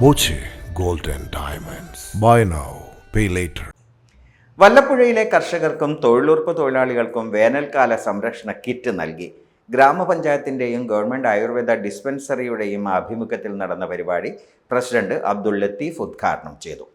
Boche gold and Diamonds. Buy now, pay later. വല്ലപ്പുഴയിലെ കർഷകർക്കും തൊഴിലുറപ്പ് തൊഴിലാളികൾക്കും വേനൽക്കാല സംരക്ഷണ കിറ്റ് നൽകി ഗ്രാമപഞ്ചായത്തിന്റെയും ഗവൺമെന്റ് ആയുർവേദ ഡിസ്പെൻസറിയുടെയും ആഭിമുഖ്യത്തിൽ നടന്ന പരിപാടി പ്രസിഡന്റ് അബ്ദുൾ ലത്തീഫ് ഉദ്ഘാടനം ചെയ്തു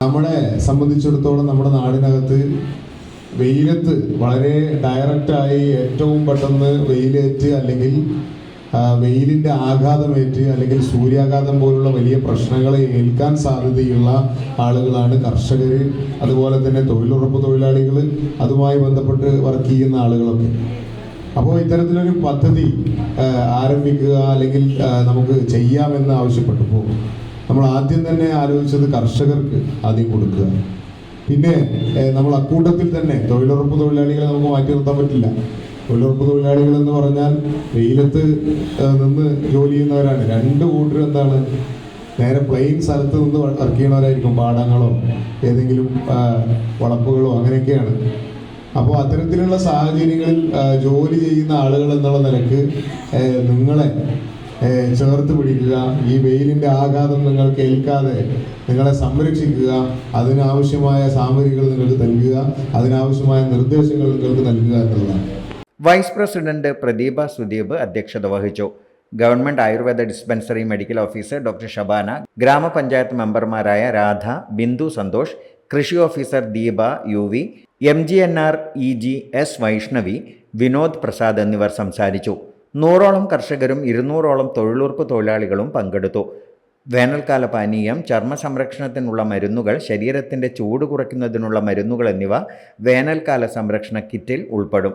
നമ്മളെ സംബന്ധിച്ചിടത്തോളം നമ്മുടെ നാടിനകത്ത് വെയിലത്ത് വളരെ ഡയറക്റ്റായി ഏറ്റവും പെട്ടെന്ന് വെയിലേറ്റ് അല്ലെങ്കിൽ വെയിലിന്റെ ആഘാതമേറ്റ് അല്ലെങ്കിൽ സൂര്യാഘാതം പോലുള്ള വലിയ പ്രശ്നങ്ങളെ ഏൽക്കാൻ സാധ്യതയുള്ള ആളുകളാണ് കർഷകർ അതുപോലെ തന്നെ തൊഴിലുറപ്പ് തൊഴിലാളികൾ അതുമായി ബന്ധപ്പെട്ട് വർക്ക് ചെയ്യുന്ന ആളുകളൊക്കെ. അപ്പോൾ ഇത്തരത്തിലൊരു പദ്ധതി ആരംഭിക്കുക അല്ലെങ്കിൽ നമുക്ക് ചെയ്യാമെന്ന് ആവശ്യപ്പെട്ടപ്പോൾ നമ്മൾ ആദ്യം തന്നെ ആലോചിച്ചത് കർഷകർക്ക് ആദ്യം കൊടുക്കുക. പിന്നെ നമ്മൾ അക്കൂട്ടത്തിൽ തന്നെ തൊഴിലുറപ്പ് തൊഴിലാളികളെ നമുക്ക് മാറ്റി നിർത്താൻ പറ്റില്ല. തൊഴിലുറപ്പ് തൊഴിലാളികൾ എന്ന് പറഞ്ഞാൽ വെയിലത്ത് നിന്ന് ജോലി ചെയ്യുന്നവരാണ്. രണ്ട് കൂട്ടർ എന്താണ്? നേരെ പ്ലെയിൻ സ്ഥലത്ത് നിന്ന് വർക്ക് ചെയ്യണവരായിരിക്കും പാടങ്ങളോ ഏതെങ്കിലും വളപ്പുകളോ അങ്ങനെയൊക്കെയാണ്. അപ്പോൾ അത്തരത്തിലുള്ള സാഹചര്യങ്ങളിൽ ജോലി ചെയ്യുന്ന ആളുകൾ എന്നുള്ള നിലയ്ക്ക് നിങ്ങളെ ചേർത്ത് പിടിക്കുക ഈ വെയിലിന്റെ ആഘാതം നിങ്ങൾക്ക് ഏൽക്കാതെ നിങ്ങളെ സംരക്ഷിക്കുക അതിനാവശ്യമായ സാമഗ്രികൾ നിങ്ങൾക്ക് നൽകുക അതിനാവശ്യമായ നിർദ്ദേശങ്ങൾ നിങ്ങൾക്ക് നൽകുക എന്നുള്ളതാണ്. വൈസ് പ്രസിഡന്റ് പ്രദീപ സുദീപ് അധ്യക്ഷത വഹിച്ചു. Government Ayurveda dispensary medical officer doctor Shabana grama panchayat മെമ്പർമാരായ രാധ ബിന്ദു സന്തോഷ് കൃഷി officer Deepa U V M G N R E G S Vaishnavi Vinod Prasad എന്നിവർ സംസാരിച്ചു. നൂറോളം കർഷകരും ഇരുന്നൂറോളം തൊഴിലുറപ്പ് തൊഴിലാളികളും പങ്കെടുത്തു. വേനൽക്കാല പാനീയം ചർമ്മ സംരക്ഷണത്തിനുള്ള മരുന്നുകൾ ശരീരത്തിന്റെ ചൂട് കുറയ്ക്കുന്നതിനുള്ള മരുന്നുകൾ എന്നിവ വേനൽക്കാല സംരക്ഷണ കിറ്റിൽ ഉൾപ്പെടും.